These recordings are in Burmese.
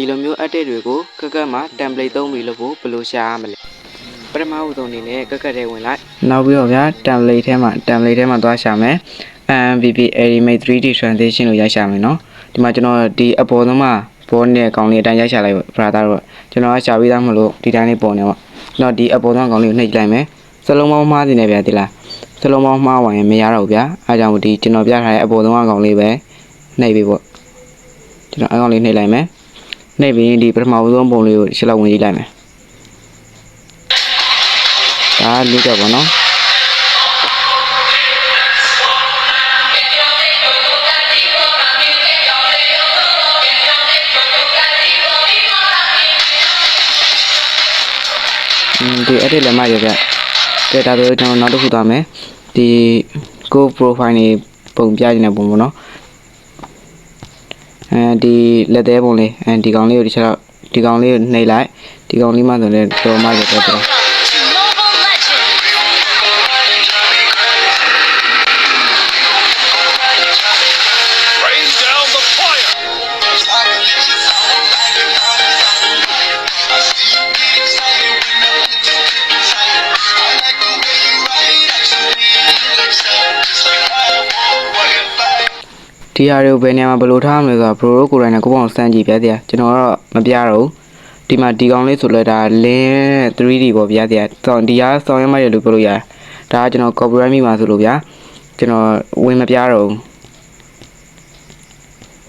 ဒီလိုမျိုး edit တွေကိုကက်ကက်မှာ template သုံးပြီးလို့ဖို့ဘယ်လိုရှာရမလဲပထမဦးဆုံးအနေနဲ့ကက်ကက်ထဲဝင်လိုက်နောက်ပြီးတော့ဗျာ template ထဲမှာ template ထဲမှာသွားရှာမယ် MVP Animate 3D Transition လို့ရိုက်ရှာမယ်နော်ဒီမှာကျွန်တော်ဒီအပေါ်ဆုံးမှာပေါ်နေတဲ့ကောင်လေးအတိုင်းရိုက်ရှာလိုက်ပါ brother တော့ကျွန်တော်ကရှာပြီးသားမလို့ဒီတိုင်းလေးပေါ်နေပါကျွန်တော်ဒီအပေါ်ဆုံးကောင်လေးကိုနှိပ်လိုက်မယ်စလုံးပေါင်းမှားနေတယ်ဗျာဒီလားစလုံးပေါင်းမှားဝင်ရင်မရတော့ဘူးဗျာအဲဒါကြောင့်ဒီကျွန်တော်ပြထားတဲ့အပေါ်ဆုံးကောင်လေးပဲနှိပ်ပြီးပေါ့ကျွန်တော်အကောင်လေးနှိပ်လိုက်မယ် နှိပ်ပြီးဒီပထမဦးဆုံးပုံလေးကိုရှင်းလောက်ဝင်ကြည့်လိုက်မယ်ဒါလူတော့ပေါ့နော်อืมဒီ edit လည်းမရပြကဲဒါဆိုကျွန်တော်နောက်တစ်ခုသွားမယ်ဒီကို profile နေပုံပြနေတဲ့ပုံပေါ့နော် အဲဒီလက်သေးပုံလေးအဲဒီကောင်လေးကိုဒီချက်တော့ဒီကောင်လေးကိုနှိပ်လိုက်ဒီကောင်လေးမှဆိုလည်းတော်မှရတော့ ဒီဟာတွေကိုဘယ်နေရာမှာဘယ်လိုထားမလဲဆိုတော့ pro ကိုယ်တိုင်နဲ့ကိုယ့်ဘောင်စမ်းကြည့်ပြတဲ့ကျွန်တော်ကတော့မပြတော့ဘူးဒီမှာဒီကောင်လေးဆိုလဲဒါလင်း 3D ပေါ့ဗျာတဲ့ဆောင်းဒီဟာဆောင်းရမ်းရလို့ပြောလို့ရတယ်ဒါကကျွန်တော် copyright မိမှာဆိုလို့ဗျာကျွန်တော်ဝင်မပြတော့ဘူး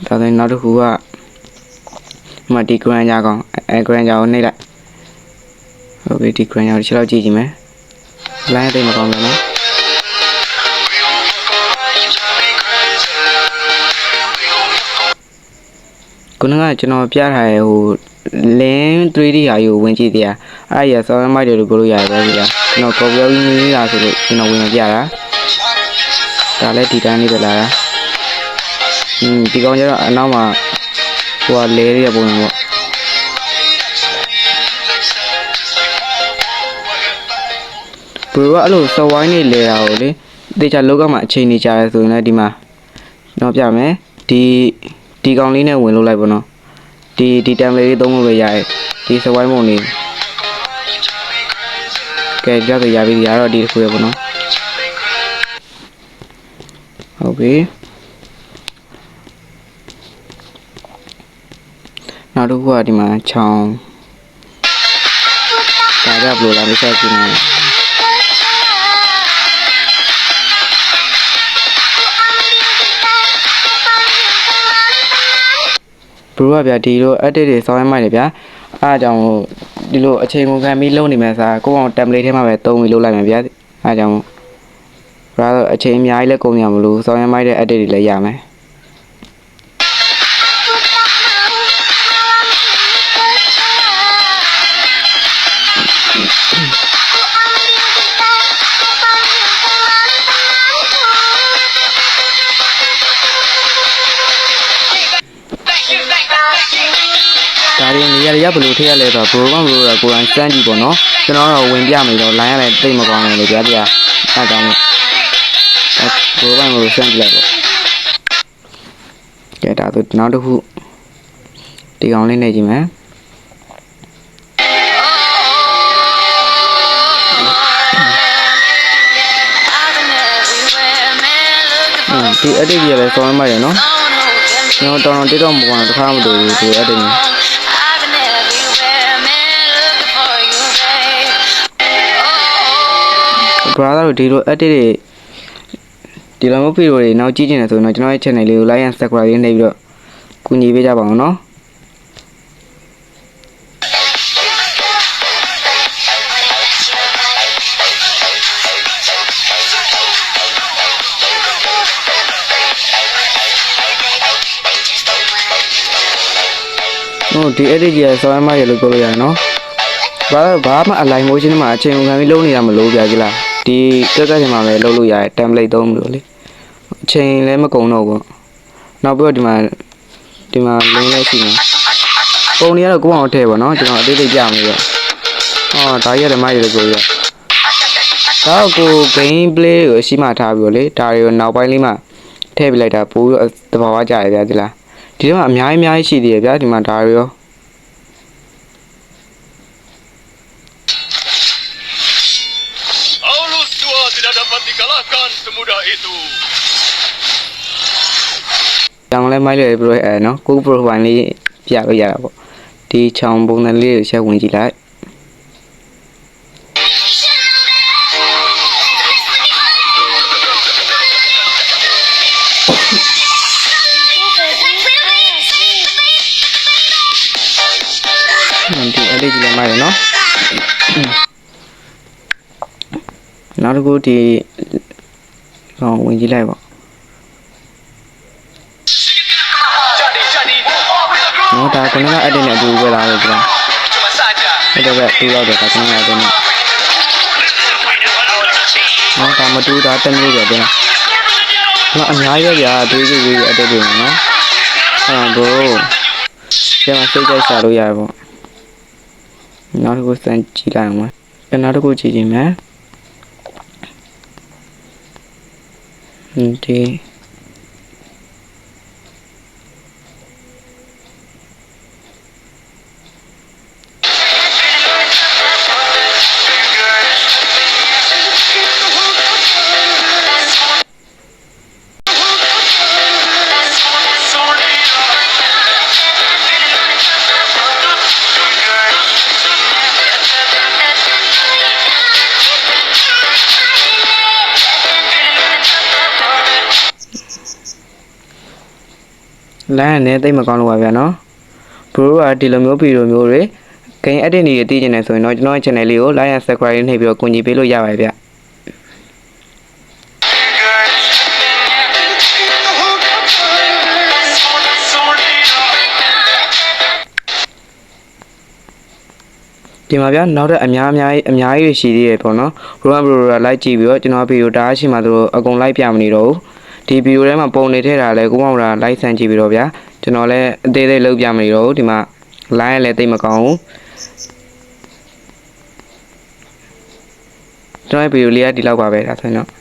ဒါဆိုရင်နောက်တစ်ခုကဒီမှာဒီ grand ကြကောင်အဲ grand ကြကိုနှိပ်လိုက်ဟုတ်ပြီဒီ grand ကြကိုချက်တော့ကြည့်ကြည့်မယ် line တိတ်မကောင်းဘူးနော် ခုနကကျွန်တော်ပြထားတဲ့ဟို link 3D ဟာယူဝင်ကြည့်တရားအဲ့ရဆောင်းမိုက်တယ်လို့ပြောလို့ရတယ်ဗျာကျွန်တော် copy ပြီးနေတာဆိုလို့ကျွန်တော်ဝင်မပြတာဒါလည်းဒီတိုင်းလေးပဲလာတာอืมဒီကောင်ကျတော့အနောက်မှာဟိုကလဲရတဲ့ပုံစံပေါ့ဘယ်တော့အဲ့လိုစဝိုင်းနေလဲတာကိုလေတေချာလောကမှာအချိန်နေကြရဲဆိုရင်လည်းဒီမှာတော့ပြမယ်ဒီ ဒီကောင်လေးနဲ့ဝင်လို့လိုက်ပါတော့ဒီဒီ template လေးသုံးလို့ပဲရတယ်ဒီစဝိုင်းပုံလေးကဲကြတော့ရပြီရတော့ဒီတစ်ခုရပါတော့ဟုတ်ပြီနောက်တစ်ခုကဒီမှာချောင်းဒါကြဘယ်လိုလဲမဆက် ဘရိုကဗျာဒီလို edit တွေစောင်းရမှတယ်ဗျာအားအကြောင့်ဒီလိုအချိန်ကုန်ခံပြီးလုပ်နေမှစားကိုယ့်အောင် template ထဲမှာပဲသုံးပြီးလုပ်လိုက်မှာဗျာအားကြောင့်ဘရိုကတော့အချိန်အများကြီးလည်းကုန်ရမလို့စောင်းရမှတဲ့ edit တွေလည်းရမယ် ဒါတွေနေရာတွေကဘယ်လိုထည့်ရလဲဆိုတော့ဘရိုကဘရိုကကိုယ်တိုင်စမ်းကြည့်ပေါ့နော်ကျွန်တော်တော့ဝင်ပြမယ်တော့ line ရလည်းတိတ်မကောင်းဘူးလေဗျာဗျာအားကြောင့်ဘရိုကဘရိုစမ်းကြည့်လိုက်ပေါ့ကဲဒါဆိုနောက်တစ်ခုဒီကောင်လေးနေကြည့်မယ် I've been everywhere, man, looking ဟွ for န်းဒီ edit ကြီးလည်းစောင်းမှရနော် someone who can ကျွန်တော်တော်တော်တိတော့မပေါ်တော့တစ်ခါမှမတွေ့ဘူးဒီ edit ကြီး brother တို့ဒီလို edit တွေဒီလိုမျိုးဗီဒီယိုတွေနောက်ကြည့်ချင်တယ်ဆိုရင်တော့ကျွန်တော်ရဲ့ channel လေးကို like and subscribe လေးနှိပ်ပြီးတော့ကူညီပေးကြပါအောင်နော်ဟုတ်ဒီ edit ကြီးကစောင်းမရလို့ပြောလို့ရတယ်နော်ဘာဘာမှ align motion မှာအချိန်ခံပြီးလုပ်နေတာမလို့ပြကြလား ဒီကက်ကက်ချင်မှာပဲလုပ်လို့ရတယ် template သုံးလို့လေအချိန်လည်းမကုန်တော့ဘူးနောက်ပြီးတော့ဒီမှာဒီမှာ link လည်းရှိနေပုံတွေကတော့ကိုယ့်အောင်ထည့်ပါနော်ကျွန်တော်အသေးသေးပြမယ်ပြဟောဒါကြီးရတယ်မရလို့ပြောရဒါကို game play ကိုအရှိမထားပြီးတော့လေဒါတွေကိုနောက်ပိုင်းလေးမှထည့်ပြလိုက်တာပို့ပြီးတော့တဘာဝကြရဗျာဒီလားဒီထဲမှာအများကြီးအများကြီးရှိသေးတယ်ဗျာဒီမှာဒါတွေရော Kalahkan semudah itu. ကြောင်လဲမိုက်လို့ဘရိုအဲနော်ကို profile လေးပြလို့ရတာပေါ့ဒီချောင်ပုံစံလေးကိုချက်ဝင်ကြည့်လိုက်ဒီအဲ့ နော်နောက်တစ်ခုဒီဟောဝင်ကြည့်လိုက်ပါ Jadi jadi. နော်ဒါကျွန်တော်ကအတင်းနဲ့အတူပဲလာလို့ကြာ Cuma saja. အဲ့တော့ပဲတူရောက်တယ်ဒါကျွန်တော်ကအတင်းနဲ့နော်ဒါမတူတာတက်မျိုးပဲတင်နော်အများကြီးပဲဗျာတွေးကြည့်ပြီးအတက်ပြင်နော်အဲ့တော့ဘို့ကျမစိတ်ကြိုက်ရှာလို့ရပါပေါ့နောက်တစ်ခုစမ်းကြည့်လိုက်အောင်မယ်နောက်တစ်ခုကြည့်ကြည့်မယ် ဒီ လမ်းနဲ့တိတ်မကောင်းလို့ပါဗျာနော်ဘရိုကဒီလိုမျိုးဗီဒီယိုမျိုးတွေဂိမ်း edit တွေတည်ကျင်နေဆိုရင်တော့ကျွန်တော်ရဲ့ channel လေးကို like and subscribe နှိပ်ပြီးတော့ကူညီပေးလို့ရပါတယ်ဗျဒီမှာဗျာနောက်တဲ့အများအများကြီးအများကြီးရှိသေးတယ်ပေါ့နော်ဘရိုကဘရိုကလိုက်ကြည့်ပြီးတော့ကျွန်တော်ဗီဒီယိုတားရှိမှသူတို့အကုန်လိုက်ပြမနေတော့ဘူး ဒီဗီဒီယိုထဲမှာပုံနေထည့်တာလဲကိုမောင်ရာလိုက်ဆန်ကြည့်ပြီးတော့ဗျာကျွန်တော်လည်းအသေးသေးလုပ်ပြမနေတော့ဘူးဒီမှာ line လည်းတိတ်မကောင်းဘူးကျွန်တော်ရဲ့ဗီဒီယိုလေးကဒီလောက်ပါပဲဒါဆိုရင်တော့